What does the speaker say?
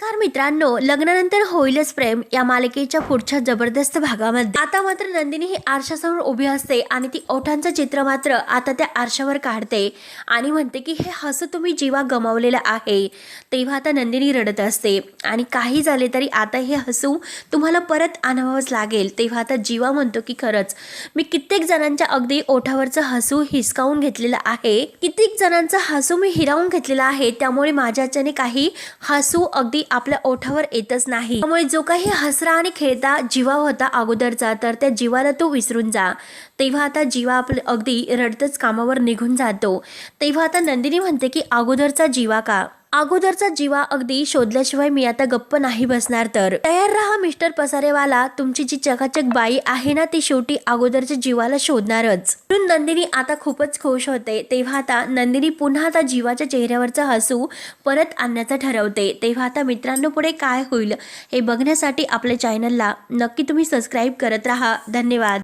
नमस्कार मित्रांनो लग्नानंतर होईलच प्रेम या मालिकेच्या पुढच्या जबरदस्त भागामध्ये. आता मात्र नंदिनी ही आरशासमोर उभी असते आणि ती ओठांचं चित्र मात्र आता त्या आरशावर काढते आणि म्हणते की हे हसू तुम्ही जीवा गमावलेलं आहे. तेव्हा आता नंदिनी रडत असते आणि काही झाले तरी आता हे हसू तुम्हाला परत आणावंच लागेल. तेव्हा आता जीवा म्हणतो की खरंच मी कित्येक जणांच्या अगदी ओठावरचं हसू हिसकावून घेतलेलं आहे. कित्येक जणांचं हसू मी हिरावून घेतलेलं आहे. त्यामुळे माझ्याच्याने काही हसू अगदी आपल्या ओठावर येतच नाही. त्यामुळे जो काही हसरा आणि खेळता जीवा होता अगोदरचा तर त्या जीवाला तो विसरून जा. तेव्हा आता जीवा आपलं अगदी रडतच कामावर निघून जातो. तेव्हा आता नंदिनी म्हणते की अगोदरचा जीवा का? अगोदरचा जीवा अगदी शोधल्याशिवाय मी आता गप्प नाही बसणार तर. तयार राहा मिस्टर पसारेवाला. तुमची जी चकाचक बाई आहे ना ती शेवटी अगोदरच्या जीवाला शोधणारच. म्हणून नंदिनी आता खूपच खुश होते. तेव्हा आता नंदिनी पुन्हा आता जीवाच्या चेहऱ्यावरचा हसू परत आणण्याचं ठरवते. तेव्हा आता मित्रांनो पुढे काय होईल हे बघण्यासाठी आपल्या चॅनलला नक्की तुम्ही सबस्क्राईब करत राहा. धन्यवाद.